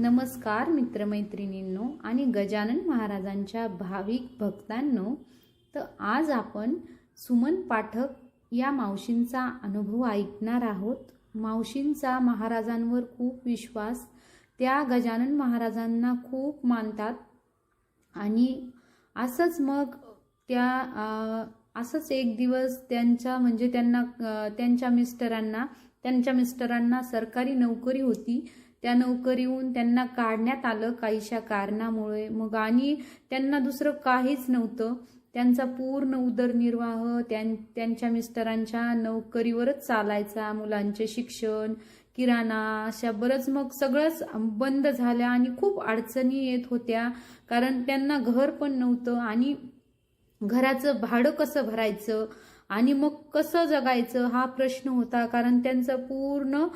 नमस्कार मित्रमैत्रिणींनो आणि गजानन महाराजांच्या भाविक भक्तांनो तर आज आपण सुमन पाठक या मावशींचा अनुभव ऐकणार आहोत. मावशींचा महाराजांवर खूप विश्वास त्या गजानन महाराजांना खूप मानतात आणि असंच मग त्या असंच एक दिवस त्यांच्या म्हणजे त्यांना त्यांच्या मिस्टरांना त्यांच्या मिस्टरांना सरकारी नोकरी होती. त्या नोकरीहून त्यांना काढण्यात आलं काहीशा कारणामुळे. मग आणि त्यांना दुसरं काहीच नव्हतं. त्यांचा पूर्ण उदरनिर्वाह त्यां त्यांच्या मिस्टरांच्या नोकरीवरच चालायचा मुलांचे शिक्षण किराणा अशा बरंच मग सगळंच बंद झाल्या आणि खूप अडचणी येत होत्या. कारण त्यांना घर पण नव्हतं आणि घराचं भाडं कसं भरायचं आणि मग कसं जगायचं हा प्रश्न होता. कारण त्यांचं पूर्ण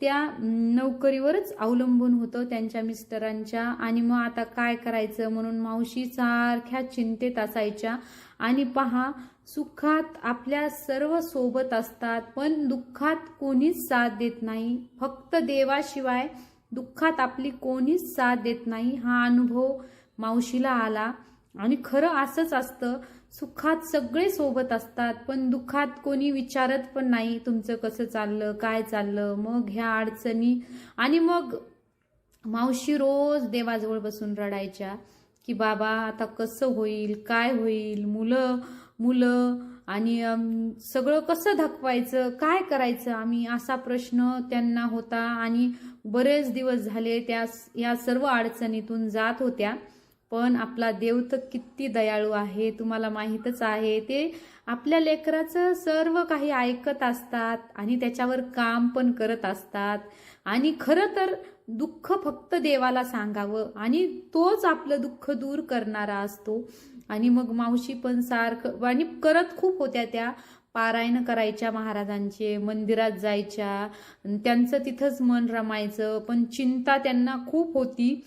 त्या नोकरीवरच अवलंबून होतं त्यांच्या मिस्टरांच्या. आणि मग आता काय करायचं म्हणून मावशी सारख्या चिंतेत असायच्या. आणि पहा सुखात आपल्या सर्व सोबत असतात पण दुःखात कोणीच साथ देत नाही. फक्त देवाशिवाय दुःखात आपली कोणीच साथ देत नाही हा अनुभव मावशीला आला. आणि खरं असंच असतं सुखात सगळे सोबत असतात पण दुःखात कोणी विचारत पण नाही तुमचं कसं चाललं काय चाललं मग ह्या अडचणी. आणि मग मावशी रोज देवाजवळ बसून रडायच्या की बाबा आता कसं होईल काय होईल मुलं मुलं आणि सगळं कसं धकवायचं काय करायचं? आम्ही असा प्रश्न त्यांना होता आणि बरेच दिवस झाले त्या या सर्व अडचणीतून जात होत्या. पण आपला देव तर किती दयाळू आहे तुम्हाला माहीतच आहे. ते आपल्या लेकराचं सर्व काही ऐकत असतात आणि त्याच्यावर काम पण करत असतात. आणि खरं तर दुःख फक्त देवाला सांगावं आणि तोच आपलं दुःख दूर करणारा असतो. आणि मग मावशी पण सारखं आणि करत खूप होत्या त्या पारायण करायच्या महाराजांचे मंदिरात जायच्या. त्यांचं तिथंच मन रमायचं पण चिंता त्यांना खूप होती.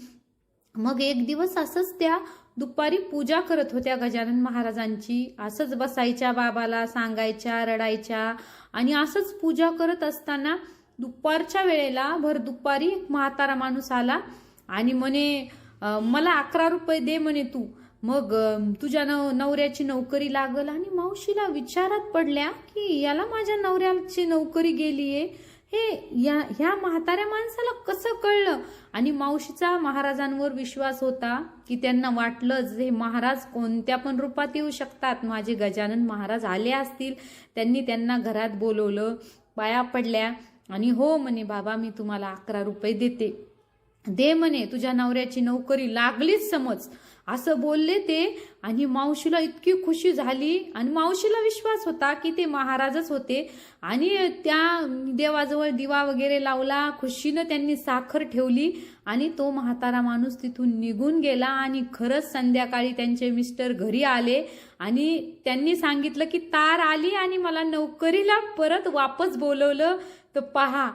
मग एक दिवस असंच त्या दुपारी पूजा करत होत्या गजानन महाराजांची. असंच बसायच्या बाबाला सांगायच्या रडायच्या आणि असंच पूजा करत असताना दुपारच्या वेळेला भर दुपारी एक म्हातारा माणूस आला आणि म्हणे मला अकरा रुपये दे म्हणे तू. मग तुझ्या नव नवऱ्याची नोकरी लागल आणि मावशीला विचारात पडल्या की याला माझ्या नवऱ्याची नोकरी गेलीये. हे या ह्या म्हाताऱ्या माणसाला कसं कळलं? आणि मावशीचा महाराजांवर विश्वास होता की त्यांना वाटलंच हे महाराज कोणत्या पण रूपात येऊ शकतात. माझे गजानन महाराज आले असतील. त्यांनी त्यांना घरात बोलवलं पाया पडल्या आणि हो म्हणे बाबा मी तुम्हाला अकरा रुपये देते. दे म्हणे तुझ्या नवऱ्याची नोकरी लागलीच समज. असं बोलले ते. आणि मावशीला इतकी खुशी झाली. आणि मावशीला विश्वास होता की ते महाराजच होते. आणि त्या देवाजवळ दिवा वगैरे लावला. खुशीनं त्यांनी साखर ठेवली. आणि तो म्हातारा माणूस तिथून निघून गेला. आणि खरंच संध्याकाळी त्यांचे मिस्टर घरी आले. आणि त्यांनी सांगितलं की तार आली आणि मला नोकरीला परत वापस बोलवलं. तर पहा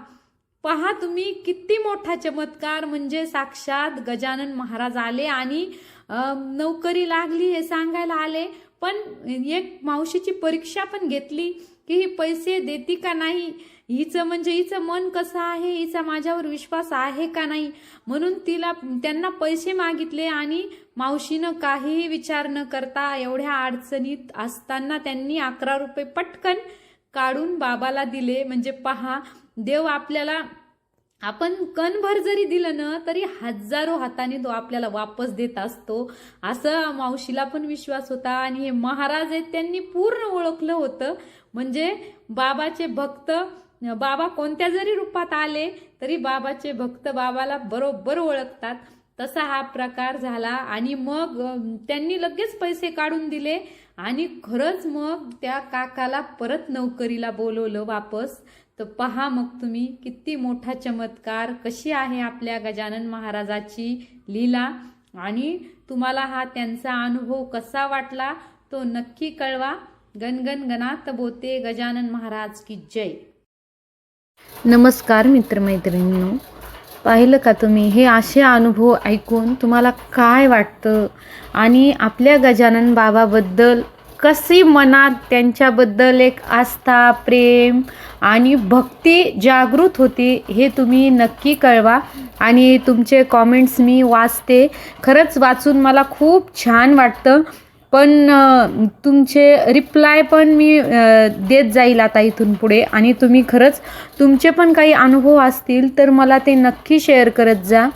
पहा तुम्ही किती मोठा चमत्कार. म्हणजे साक्षात गजानन महाराज आले आणि नोकरी लागली हे सांगायला आले पण एक मावशीची परीक्षा पण घेतली की ही पैसे देती का नाही? हिचं म्हणजे हिचं मन कसं आहे? हिचा माझ्यावर विश्वास आहे का नाही? म्हणून तिला त्यांना पैसे मागितले आणि मावशीनं काहीही विचार न करता एवढ्या अडचणीत असताना त्यांनी अकरा रुपये पटकन काढून बाबाला दिले. म्हणजे पहा देव आपल्याला आपण कणभर जरी दिलं ना तरी हजारो हाताने तो आपल्याला वापस देत असतो. असं मावशीला पण विश्वास होता आणि हे महाराज आहेत त्यांनी पूर्ण ओळखलं होतं. म्हणजे बाबाचे भक्त बाबा कोणत्या जरी रूपात आले तरी बाबाचे भक्त बाबाला बरोबर ओळखतात. तसा हा प्रकार झाला आणि मग त्यांनी लगेच पैसे काढून दिले. आणि खरंच मग त्या काकाला परत नोकरीला बोलवलं वापस. तर पहा मग तुम्ही किती मोठा चमत्कार कशी आहे आपल्या गजानन महाराजाची लीला आणि तुम्हाला हा त्यांचा अनुभव कसा वाटला तो नक्की कळवा. गणगण गणात बोते गजानन महाराज की जय. नमस्कार मित्रमैत्रिणींनो. पाहिलं का तुम्ही? हे असे अनुभव ऐकून तुम्हाला काय वाटतं? आणि आपल्या गजानन बाबाबद्दल कशी मनात त्यांच्याबद्दल एक आस्था प्रेम आणि भक्ती जागृत होती हे तुम्ही नक्की कळवा. आणि तुमचे कॉमेंट्स मी वाचते. खरंच वाचून मला खूप छान वाटतं. पण तुमचे रिप्लाय पण मी देत जाईल आता इथून पुढे. आणि तुम्ही खरंच तुमचे पण काही अनुभव असतील तर मला ते नक्की शेअर करत जा.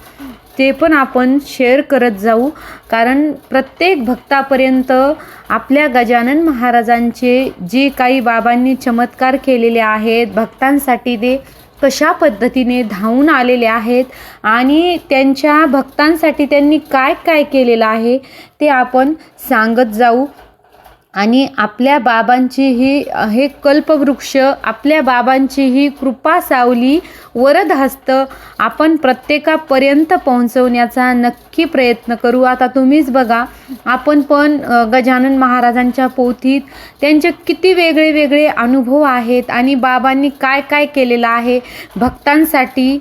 ते पण आपण शेअर करत जाऊ. कारण प्रत्येक भक्तापर्यंत आपल्या गजानन महाराजांचे जे काही बाबांनी चमत्कार केलेले आहेत भक्तांसाठी ते कशा पद्धतीने धावून आलेले आहेत आणि त्यांच्या भक्तांसाठी त्यांनी काय काय केलेलं आहे ते आपण सांगत जाऊ. आणि आपल्या बाबांची ही हे कल्पवृक्ष आपल्या बाबांची ही कृपा सावली वरद हस्त आपण प्रत्येकापर्यंत पोहोचवण्याचा नक्की प्रयत्न करू. आता तुम्हीच बघा आपण पण गजानन महाराजांच्या पोथीत त्यांचे किती वेगळे वेगळे अनुभव आहेत आणि बाबांनी काय काय केलेलं आहे भक्तांसाठी